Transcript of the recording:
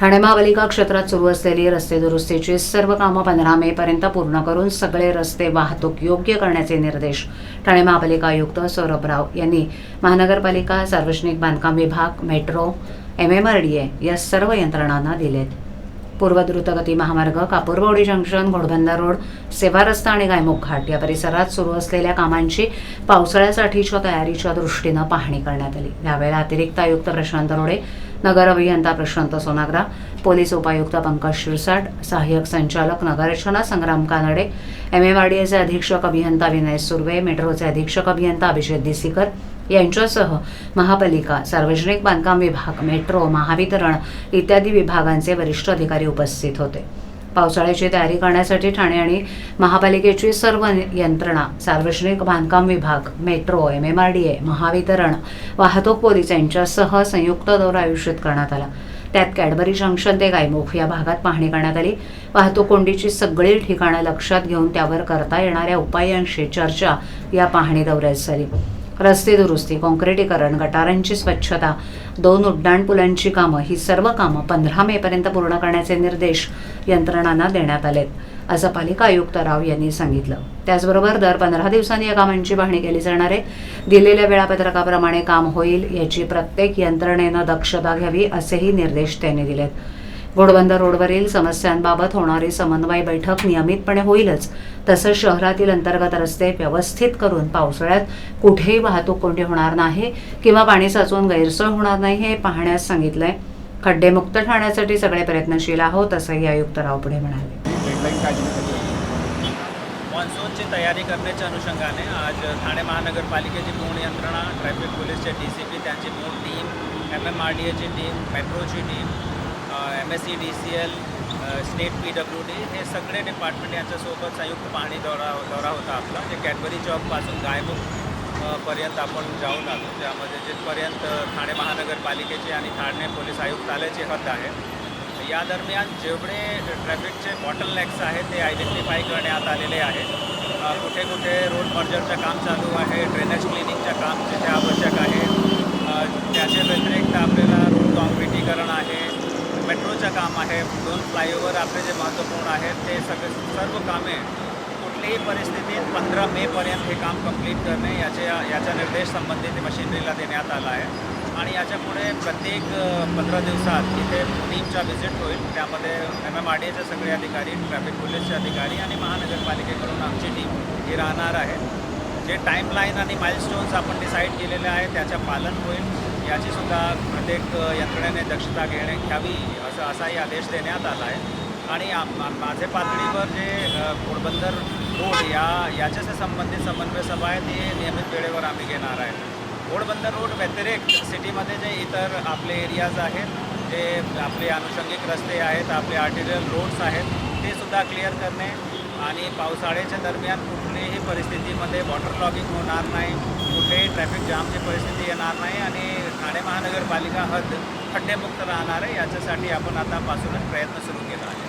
ठाणे महापालिका क्षेत्रात सुरू असलेली रस्ते दुरुस्तीची सर्व कामं पंधरा मे पर्यंत पूर्ण करून सगळे रस्ते वाहतूक योग्य करण्याचे निर्देश ठाणे महापालिका आयुक्त सौरभ राव यांनी महानगरपालिका सार्वजनिक बांधकाम विभाग metro M M R D A या सर्व यंत्रणांना दिलेत. पूर्व द्रुतगती महामार्ग कापूरवाडी जंक्शन घोडबंदर रोड सेवा रस्ता आणि गायमुख घाट या परिसरात सुरू असलेल्या कामांची पावसाळ्यासाठीच्या तयारीच्या दृष्टीनं पाहणी करण्यात आली. यावेळेला अतिरिक्त आयुक्त प्रशांत रोडे नगर अभियंता प्रशांत सोनाग्रा पोलीस उपायुक्त पंकज शिरसाट सहाय्यक संचालक नगररचना संग्राम कानडे एम एम अधीक्षक अभियंता विनय सुर्वे मेट्रोचे अधीक्षक अभियंता अभिजित दिसीकर यांच्यासह महापालिका सार्वजनिक बांधकाम विभाग मेट्रो महावितरण इत्यादी विभागांचे वरिष्ठ अधिकारी उपस्थित होते. पावसाळ्याची तयारी करण्यासाठी ठाणे आणि महापालिकेची सर्व यंत्रणा सार्वजनिक बांधकाम विभाग metro M M R D A Mahavitaran वाहतूक पोलीस यांच्यासह संयुक्त दौरा आयोजित करण्यात आला. त्यात कॅडबरी जंक्शन ते गायमुख या भागात पाहणी करण्यात आली. वाहतूक कोंडीची सगळी ठिकाणं लक्षात घेऊन त्यावर करता येणाऱ्या उपायांशी चर्चा या पाहणी दौऱ्यात झाली. रस्ते दुरुस्ती काँक्रिटीकरण गटारांची स्वच्छता दोन उड्डाणपुलांची कामं ही सर्व कामं पंधरा मेपर्यंत पूर्ण करण्याचे निर्देश यंत्रणांना देण्यात आलेत असं पालिका आयुक्त राव यांनी सांगितलं. त्याचबरोबर दर पंधरा दिवसांनी या कामांची पाहणी केली जाणार आहे. दिलेल्या वेळापत्रकाप्रमाणे काम होईल याची प्रत्येक यंत्रणेनं दक्षता घ्यावी असेही निर्देश त्यांनी दिलेत. घोडबंदर रोडवरील समस्यांबाबत होणारी समन्वय बैठक नियमितपणे होईलच तसंच शहरातील अंतर्गत रस्ते व्यवस्थित करून पावसाळ्यात कुठेही वाहतूक कोंडी होणार नाही किंवा पाणी साचून गैरसोय होणार नाही हे पाहण्यास सांगितलंय. खड्डेमुक्त ठाण्यासाठी सगळे प्रयत्नशील आहोत असंही आयुक्त राव पुढे म्हणाले? मान्सूनची तयारी करण्याच्या अनुषंगाने आज ठाणे महानगरपालिकेची पूर्ण यंत्रणा ट्रॅफिक पोलीसचे डी सी पी त्यांची पूर्ण team M M R D एची टीम मेट्रोची team M S C D C L state P W D हे सगळे डिपार्टमेंट यांच्यासोबत संयुक्त पाहणी दौरा दौरा होता आपला जे कॅडबरी चौकपासून गायमुख पर्यंत आपण जाऊन आलो. त्यामध्ये जिथपर्यंत ठाणे महानगरपालिकेची आणि ठाणे पोलीस आयुक्तालयाची हद्द आहे. या दरम्यान जेवढे ट्रॅफिकचे बॉटलनेक्स आहेत ते आयडेंटिफाय करण्यात आलेले आहेत. कुठे कुठे रोड मर्जरचं काम चालू आहे ड्रेनेज क्लिनिंगचं काम जिथे आवश्यक आहे. त्याचे त्याच्या व्यतिरिक्त आपल्याला रोड कॉन्क्रिटीकरण आहे मेट्रोचं काम आहे. दोन फ्लायओव्हर आपले जे महत्त्वपूर्ण आहेत ते सगळे सर्व कामे कुठलीही परिस्थितीत पंधरा मेपर्यंत हे काम कंप्लीट करणे याचे याचा निर्देश संबंधित मशिनरीला देण्यात आला आहे. आणि याच्यापुढे प्रत्येक पंधरा दिवसात इथे टीमचा व्हिजिट होईल. त्यामध्ये एम एम आर डी एचे सगळे अधिकारी ट्रॅफिक पोलीसचे अधिकारी आणि महानगरपालिकेकडून आमची टीम ही राहणार आहे. जे टाईमलाईन आणि माइलस्टोन्स आपण डिसाईड केलेले आहे त्याचं पालन होईल. याचीसुद्धा प्रत्येक यंत्रणेने दक्षता घेणे घ्यावी असं असाही आदेश देण्यात आला आहे. आणि आम- माझे पातळीवर जे पोरबंदर घोडबंदर रोड या याच्याशी संबंधित समन्वय सभा आहे ती नियमित वेळेवर आम्ही घेणार आहे. घोडबंदर रोड व्यतिरिक्त सिटीमध्ये जे इतर आपले एरियाज आहेत जे आपले अनुषंगिक रस्ते आहेत आपले आर्टिरियल रोड्स आहेत ते सुद्धा क्लिअर करणे आणि पावसाळ्याच्या दरम्यान कुठलीही परिस्थितीमध्ये वॉटर लॉगिंग होणार नाही कुठेही ट्रॅफिक जामची परिस्थिती येणार नाही आणि ठाणे महानगरपालिका हद्द खड्डेमुक्त राहणार आहे याच्यासाठी आपण आतापासूनच प्रयत्न सुरू केला आहे.